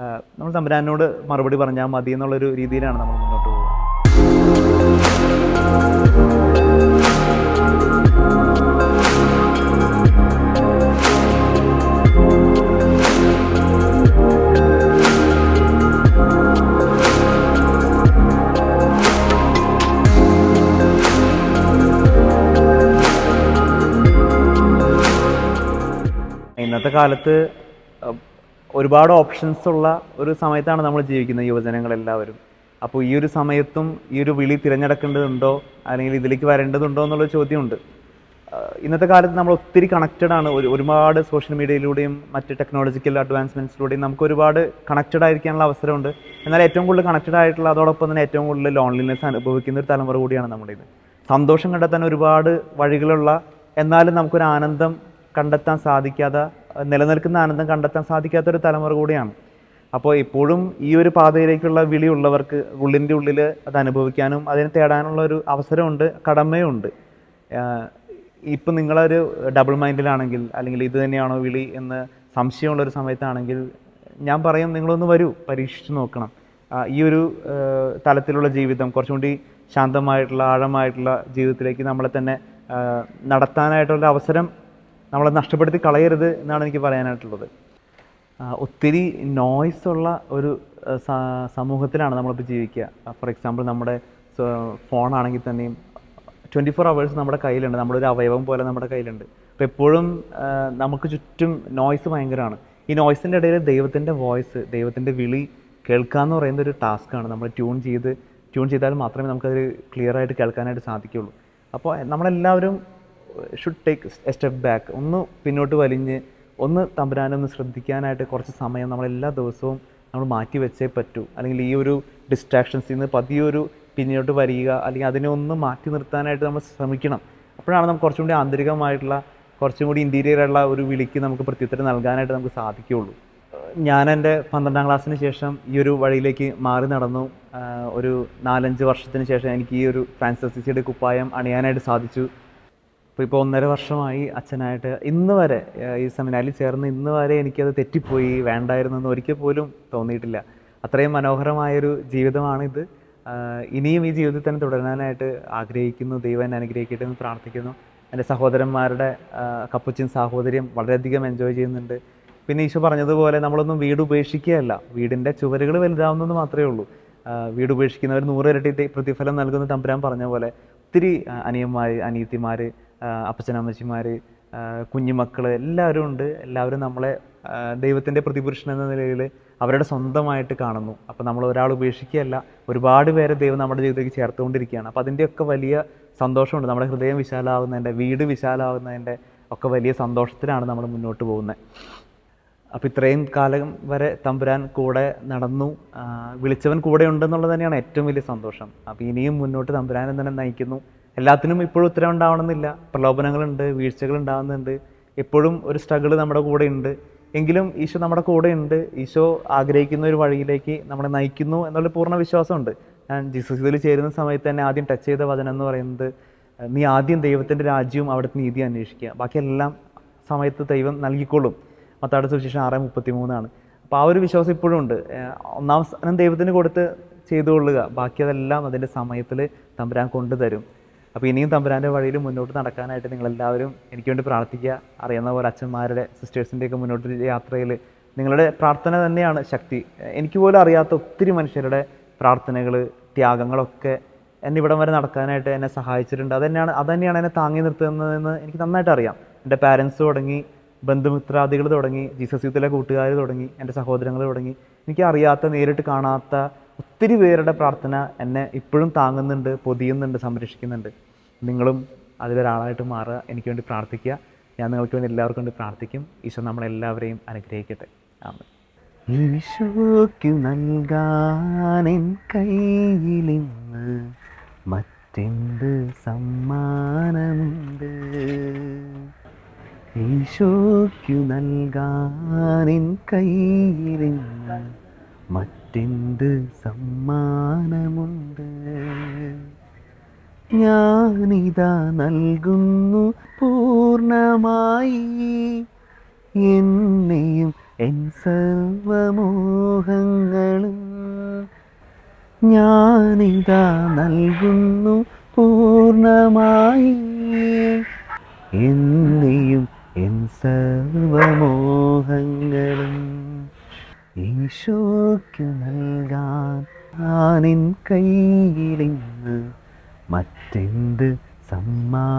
നമ്മൾ തമ്പുരാനോട് മറുപടി പറഞ്ഞാൽ മതി എന്നുള്ളൊരു രീതിയിലാണ് നമ്മൾ മുന്നോട്ട് പോകുന്നത് ഇന്നത്തെ കാലത്ത് ഒരുപാട് ഓപ്ഷൻസ് ഉള്ള ഒരു സമയത്താണ് നമ്മൾ ജീവിക്കുന്നത് യുവജനങ്ങളെല്ലാവരും. അപ്പോൾ ഈ ഒരു സമയത്തും ഈ ഒരു വിളി തിരഞ്ഞെടുക്കേണ്ടതുണ്ടോ? അല്ലെങ്കിൽ ഇതിലേക്ക് വരേണ്ടതുണ്ടോ എന്നുള്ള ചോദ്യമുണ്ട്. ഇന്നത്തെ കാലത്ത് നമ്മൾ ഒത്തിരി കണക്റ്റഡ് ആണ്. ഒരു ഒരുപാട് സോഷ്യൽ മീഡിയയിലൂടെയും മറ്റ് ടെക്നോളജിക്കൽ അഡ്വാൻസ്മെന്റ്സിലൂടെയും നമുക്ക് ഒരുപാട് കണക്റ്റഡ് ആയിരിക്കാനുള്ള അവസരമുണ്ട്. എന്നാൽ ഏറ്റവും കൂടുതൽ കണക്റ്റഡ് ആയിട്ടുള്ള അതോടൊപ്പം തന്നെ ഏറ്റവും കൂടുതൽ ലോൺലിനെസ് അനുഭവിക്കുന്ന ഒരു തലമുറ കൂടിയാണ് നമ്മുടെ ഇത്. സന്തോഷം കണ്ടെത്താൻ ഒരുപാട് വഴികളുള്ള എന്നാലും നമുക്കൊരു ആനന്ദം കണ്ടെത്താൻ സാധിക്കാതെ നിലനിൽക്കുന്ന ആനന്ദം കണ്ടെത്താൻ സാധിക്കാത്തൊരു തലമുറ കൂടിയാണ്. അപ്പോൾ ഇപ്പോഴും ഈ ഒരു പാതയിലേക്കുള്ള വിളി ഉള്ളവർക്ക് ഉള്ളിന്റെ ഉള്ളിൽ അത് അനുഭവിക്കാനും അതിനെ തേടാനുള്ള ഒരു അവസരമുണ്ട് കടമയുണ്ട്. ഇപ്പം നിങ്ങളൊരു ഡബിൾ മൈൻഡിലാണെങ്കിൽ അല്ലെങ്കിൽ ഇത് തന്നെയാണോ വിളി എന്ന് സംശയമുള്ള ഒരു സമയത്താണെങ്കിൽ ഞാൻ പറയും നിങ്ങളൊന്ന് വരൂ പരീക്ഷിച്ച് നോക്കണം. ഈ ഒരു തലത്തിലുള്ള ജീവിതം കുറച്ചും കൂടി ശാന്തമായിട്ടുള്ള ആഴമായിട്ടുള്ള ജീവിതത്തിലേക്ക് നമ്മളെ തന്നെ നടത്താനായിട്ടുള്ള അവസരം നമ്മളെ നഷ്ടപ്പെടുത്തി കളയരുത് എന്നാണ് എനിക്ക് പറയാനായിട്ടുള്ളത്. ഒത്തിരി നോയ്സ് ഉള്ള ഒരു സമൂഹത്തിലാണ് നമ്മളിപ്പോൾ ജീവിക്കുക. ഫോർ എക്സാമ്പിൾ നമ്മുടെ ഫോണാണെങ്കിൽ തന്നെയും ട്വന്റി ഫോർ അവേഴ്സ് നമ്മുടെ കയ്യിലുണ്ട്. നമ്മുടെ ഒരു അവയവം പോലെ നമ്മുടെ കയ്യിലുണ്ട്. അപ്പോൾ എപ്പോഴും നമുക്ക് ചുറ്റും നോയ്സ് ഭയങ്കരമാണ്. ഈ നോയ്സിന്റെ ഇടയിൽ ദൈവത്തിന്റെ വോയിസ് ദൈവത്തിന്റെ വിളി കേൾക്കുക എന്ന് പറയുന്ന ഒരു ടാസ്ക്കാണ് നമ്മൾ ട്യൂൺ ചെയ്ത് ട്യൂൺ ചെയ്താൽ മാത്രമേ നമുക്കത് ക്ലിയർ ആയിട്ട് കേൾക്കാനായിട്ട് സാധിക്കുകയുള്ളൂ. അപ്പോൾ നമ്മളെല്ലാവരും should take a step back ഒന്ന് പിന്നോട്ട് വലിഞ്ഞ് ഒന്ന് തമ്പുരാനൊന്ന് ശ്രദ്ധിക്കാനായിട്ട് കുറച്ച് സമയം നമ്മൾ എല്ലാ ദിവസവും നമ്മൾ മാറ്റി വെച്ചേ പറ്റൂ. അല്ലെങ്കിൽ ഈ ഒരു ഡിസ്ട്രാക്ഷൻസിൽ നിന്ന് പതിയൊരു പിന്നോട്ട് വരിക അല്ലെങ്കിൽ അതിനെ ഒന്ന് മാറ്റി നിർത്താനായിട്ട് നമ്മൾ ശ്രമിക്കണം. അപ്പോഴാണ് നമുക്ക് കുറച്ചും കൂടി ആന്തരികമായിട്ടുള്ള കുറച്ചും കൂടി ഇന്റീരിയറുള്ള ഒരു വിളിക്ക് നമുക്ക് പ്രത്യുത്തരം നൽകാനായിട്ട് നമുക്ക് സാധിക്കുകയുള്ളൂ. ഞാൻ എന്റെ പന്ത്രണ്ടാം ക്ലാസ്സിന് ശേഷം ഈ ഒരു വഴിയിലേക്ക് മാറി നടന്നു. ഒരു നാലഞ്ച് വർഷത്തിന് ശേഷം എനിക്ക് ഈ ഒരു ഫ്രാൻസിസിയുടെ കുപ്പായം അണിയാനായിട്ട് സാധിച്ചു. അപ്പോൾ ഇപ്പോൾ ഒന്നര വർഷമായി അച്ഛനായിട്ട് ഇന്ന് വരെ ഈ സെമിനാരിൽ ചേർന്ന് ഇന്ന് വരെ എനിക്കത് തെറ്റിപ്പോയി വേണ്ടായിരുന്നു എന്ന് ഒരിക്കൽ പോലും തോന്നിയിട്ടില്ല. അത്രയും മനോഹരമായൊരു ജീവിതമാണിത്. ഇനിയും ഈ ജീവിതത്തിൽ തന്നെ തുടരാനായിട്ട് ആഗ്രഹിക്കുന്നു ദൈവം എന്നെ അനുഗ്രഹിക്കട്ടെ എന്ന് പ്രാർത്ഥിക്കുന്നു. എന്റെ സഹോദരന്മാരുടെ കപ്പുച്ചിൻ സാഹോദര്യം വളരെയധികം എൻജോയ് ചെയ്യുന്നുണ്ട്. പിന്നെ ഈശോ പറഞ്ഞതുപോലെ നമ്മളൊന്നും വീട് ഉപേക്ഷിക്കുകയല്ല. വീടിന്റെ ചുവരുകൾ വലുതാവുന്നത് മാത്രമേ ഉള്ളൂ. വീട് ഉപേക്ഷിക്കുന്നവർ നൂറിരട്ടി പ്രതിഫലം നൽകുന്ന തമ്പുരാൻ പറഞ്ഞ പോലെ. ഒത്തിരി അനിയന്മാർ അനിയത്തിമാർ അപ്പച്ചനമ്മച്ചിമാർ കുഞ്ഞുമക്കൾ എല്ലാവരും ഉണ്ട്. എല്ലാവരും നമ്മളെ ദൈവത്തിന്റെ പ്രതിപുരുഷൻ എന്ന നിലയിൽ അവരുടെ സ്വന്തമായിട്ട് കാണുന്നു. അപ്പോൾ നമ്മൾ ഒരാൾ ഉപേക്ഷിക്കുകയല്ല ഒരുപാട് പേരെ ദൈവം നമ്മുടെ ജീവിതത്തിലേക്ക് ചേർത്തുകൊണ്ടിരിക്കുകയാണ്. അപ്പോൾ അതിന്റെയൊക്കെ വലിയ സന്തോഷമുണ്ട്. നമ്മുടെ ഹൃദയം വിശാലാവുന്നതിന്റെ വീട് വിശാലാവുന്നതിന്റെ ഒക്കെ വലിയ സന്തോഷത്തിലാണ് നമ്മൾ മുന്നോട്ട് പോകുന്നത് അപ്പോൾ ഇത്രയും കാലം വരെ തമ്പുരാൻ കൂടെ നടന്നു. വിളിച്ചവൻ കൂടെ ഉണ്ടെന്നുള്ളത് തന്നെയാണ് ഏറ്റവും വലിയ സന്തോഷം. അപ്പോൾ ഇനിയും മുന്നോട്ട് തമ്പുരാനെ തന്നെ നയിക്കുന്നു. എല്ലാത്തിനും ഇപ്പോഴും ഉത്തരം ഉണ്ടാവണമെന്നില്ല പ്രലോഭനങ്ങളുണ്ട് വീഴ്ചകൾ ഉണ്ടാകുന്നുണ്ട് എപ്പോഴും ഒരു സ്ട്രഗിൾ നമ്മുടെ കൂടെ ഉണ്ട്. എങ്കിലും ഈശോ നമ്മുടെ കൂടെ ഉണ്ട്. ഈശോ ആഗ്രഹിക്കുന്ന ഒരു വഴിയിലേക്ക് നമ്മളെ നയിക്കുന്നു എന്നുള്ള പൂർണ വിശ്വാസമുണ്ട്. ഞാൻ ജീസസ് ഇതിൽ ചേരുന്ന സമയത്ത് തന്നെ ആദ്യം ടച്ച് ചെയ്ത വചനം എന്ന് പറയുന്നത് നീ ആദ്യം ദൈവത്തിന്റെ രാജ്യവും അവിടുത്തെ നീതി അന്വേഷിക്കുക. ബാക്കിയെല്ലാം സമയത്ത് ദൈവം നൽകിക്കൊള്ളും. മത്താട് സുവിശേഷം ആറ് മുപ്പത്തി മൂന്നാണ് അപ്പോൾ ആ ഒരു വിശ്വാസം ഇപ്പോഴും ഉണ്ട്. ഒന്നാം സ്ഥാനം ദൈവത്തിന് കൊടുത്ത് ചെയ്തുകൊള്ളുക. ബാക്കി അതെല്ലാം അതിന്റെ സമയത്തിൽ തമ്പുരാൻ കൊണ്ടുതരും. അപ്പോൾ ഇനിയും തമ്പുരാന്റെ വഴിയിൽ മുന്നോട്ട് നടക്കാനായിട്ട് നിങ്ങളെല്ലാവരും എനിക്ക് വേണ്ടി പ്രാർത്ഥിക്കുക. അറിയുന്ന പോലെ അച്ഛന്മാരുടെ സിസ്റ്റേഴ്സിന്റെയൊക്കെ മുന്നോട്ട് യാത്രയിൽ നിങ്ങളുടെ പ്രാർത്ഥന തന്നെയാണ് ശക്തി. എനിക്ക് പോലും അറിയാത്ത ഒത്തിരി മനുഷ്യരുടെ പ്രാർത്ഥനകൾ ത്യാഗങ്ങളൊക്കെ എന്നെ ഇവിടം വരെ നടക്കാനായിട്ട് എന്നെ സഹായിച്ചിട്ടുണ്ട്. അതന്നെയാണ് അതന്നെയാണ് എന്നെ താങ്ങി നിർത്തുന്നതെന്ന് എനിക്ക് നന്നായിട്ട് അറിയാം. എന്റെ പാരൻസ് തുടങ്ങി ബന്ധുമിത്രാദികൾ തുടങ്ങി ജീസസ് യൂത്തിലെ കൂട്ടുകാർ തുടങ്ങി എന്റെ സഹോദരങ്ങൾ തുടങ്ങി. എനിക്ക് അറിയാത്ത നേരിട്ട് കാണാത്ത ഒത്തിരി പേരുടെ പ്രാർത്ഥന എന്നെ ഇപ്പോഴും താങ്ങുന്നുണ്ട് പൊതിയുന്നുണ്ട് സംരക്ഷിക്കുന്നുണ്ട്. നിങ്ങളും അതിലൊരാളായിട്ട് മാറുക എനിക്ക് വേണ്ടി പ്രാർത്ഥിക്കുക. ഞാൻ നിങ്ങൾക്ക് വേണ്ടി എല്ലാവർക്കും വേണ്ടി പ്രാർത്ഥിക്കും. ഈശോ നമ്മളെല്ലാവരെയും അനുഗ്രഹിക്കട്ടെ. ആമേൻ. ഈശോയ്ക്കു മറ്റെന്ത് സമ്മാനമുണ്ട്? ഈശോയ്ക്കു നൽകാനെൻ കയ്യിലിന്ന് മറ്റെന്ത് സമ്മാനമുണ്ട്? ഞാനിതാ നൽകുന്നു പൂർണമായി. എന്നെയും എൻ സർവമോഹങ്ങളും ഞാനിതാ നൽകുന്നു പൂർണമായി. എന്നെയും എൻ സർവമോഹങ്ങളും ഈശോയ്ക്കു നൽകാൻ ഞാനിൻ കയ്യിലിന്ന് മറ്റെന്ത് സമ്മാനമുണ്ട്?